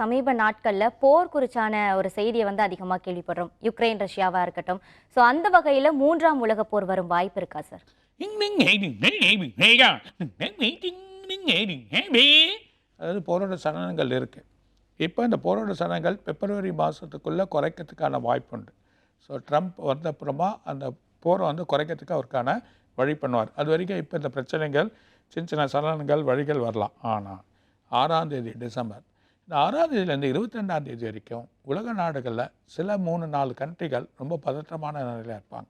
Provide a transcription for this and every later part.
சமீப நாட்களில் போர் குறிச்சான ஒரு செய்தியை வந்து அதிகமாக கேள்விப்படுறோம். யுக்ரைன் ரஷ்யாவாக இருக்கட்டும். ஸோ அந்த வகையில் மூன்றாம் உலக போர் வரும் வாய்ப்பு இருக்கா சார் அதாவது போரோட சலனங்கள் இருக்குது இப்போ இந்த போரோட சலனங்கள் பிப்ரவரி மாதத்துக்குள்ளே குறைக்கிறதுக்கான வாய்ப்பு உண்டு ஸோ ட்ரம்ப் வந்த அப்புறமா அந்த போரை வந்து குறைக்கிறதுக்கு அவருக்கான வழி பண்ணுவார். அது வரைக்கும் இப்போ இந்த பிரச்சனைகள் சின்ன சின்ன சலனங்கள் வழிகள் வரலாம். ஆனால் ஆறாம் தேதி டிசம்பர் இந்த ஆறாம் தேதியிலேருந்து இருபத்தி ரெண்டாம் தேதி வரைக்கும் உலக நாடுகளில் சில மூணு நாலு கண்ட்ரிகள் ரொம்ப பதற்றமான நிலையில் இருப்பாங்க.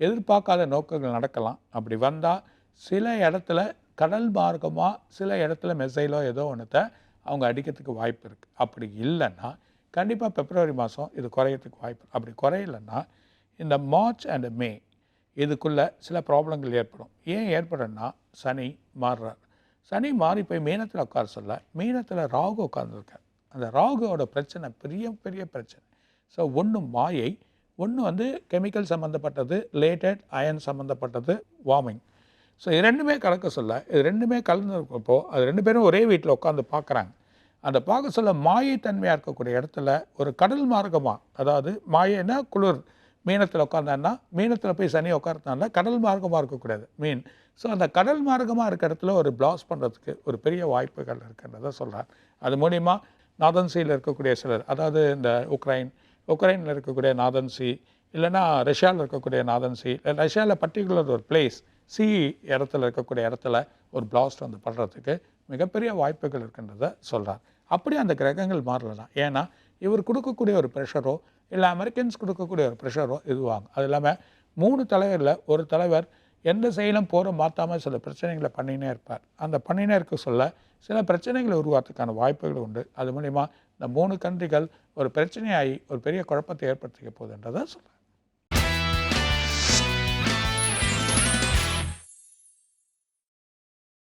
எதிர்பார்க்காத நோக்கங்கள் நடக்கலாம். அப்படி வந்தால் சில இடத்துல கடல் மார்க்கமாக சில இடத்துல மெசைலோ ஏதோ ஒன்றத்தை அவங்க அடிக்கிறதுக்கு வாய்ப்பு இருக்குது அப்படி இல்லைன்னா கண்டிப்பாக பிப்ரவரி மாதம் இது குறையறதுக்கு வாய்ப்பு அப்படி குறையலைன்னா இந்த மார்ச் அண்ட் மே இதுக்குள்ளே சில ப்ராப்ளங்கள் ஏற்படும். ஏன் ஏற்படும்னா சனி மாறுறார் சனி மாறி போய் மீனத்தில் உட்கார சொல்ல மீனத்தில் ராகு உட்காந்துருக்கார் அந்த ராகுவோட பிரச்சனை பெரிய பெரிய பிரச்சனை. ஸோ ஒன்று மாயை ஒன்று வந்து கெமிக்கல் சம்மந்தப்பட்டது லேட்டட் அயன் சம்மந்தப்பட்டது வார்மிங் ஸோ இது ரெண்டுமே கலக்க சொல்ல இது ரெண்டுமே கலந்துருக்கப்போ அது ரெண்டு பேரும் ஒரே வீட்டில் உட்காந்து பார்க்குறாங்க. அந்த பார்க்க சொல்ல மாயை தன்மையாக இருக்கக்கூடிய இடத்துல ஒரு கடல் மார்க்கமாக அதாவது மாயைன்னா குளிர் மீனத்தில் உட்காந்தான்னா மீனத்தில் போய் சனி உட்கார்ந்தான்னா கடல் மார்க்கமாக இருக்கக்கூடாது மீன். ஸோ அந்த கடல் மார்க்கமாக இருக்கிற இடத்துல ஒரு பிளாஸ் பண்ணுறதுக்கு ஒரு பெரிய வாய்ப்புகள் இருக்குன்றதை சொல்கிறார் அது மூலிமா நாதன்சியில் இருக்கக்கூடிய சிலர் அதாவது இந்த உக்ரைன் உக்ரைனில் இருக்கக்கூடிய நாதன்சி இல்லைன்னா ரஷ்யாவில் இருக்கக்கூடிய நாதன்சி இல்லை ரஷ்யாவில் பர்டிகுலர் ஒரு பிளேஸ் சி இடத்துல இருக்கக்கூடிய இடத்துல ஒரு பிளாஸ்ட் வந்து படுறதுக்கு மிகப்பெரிய வாய்ப்புகள் இருக்குன்றதை சொல்கிறார் அப்படி அந்த கிரகங்கள் மாறலாம் ஏன்னா இவர் கொடுக்கக்கூடிய ஒரு ப்ரெஷரோ இல்லை அமெரிக்கன்ஸ் கொடுக்கக்கூடிய ஒரு ப்ரெஷரும் இதுவாகும் அது இல்லாமல் மூணு தலைவரில் ஒரு தலைவர் எந்த செயலும் போகிற மாற்றாமல் சில பிரச்சனைகளை பண்ணினே இருப்பார். அந்த பண்ணினே இருக்க சொல்ல சில பிரச்சனைகளை உருவாக்குறதுக்கான வாய்ப்புகள் உண்டு. அது மூலிமா இந்த மூணு கண்ட்ரிகள் ஒரு பிரச்சனையாகி ஒரு பெரிய குழப்பத்தை ஏற்படுத்திக்க போகுதுன்றதை சொல்கிறேன்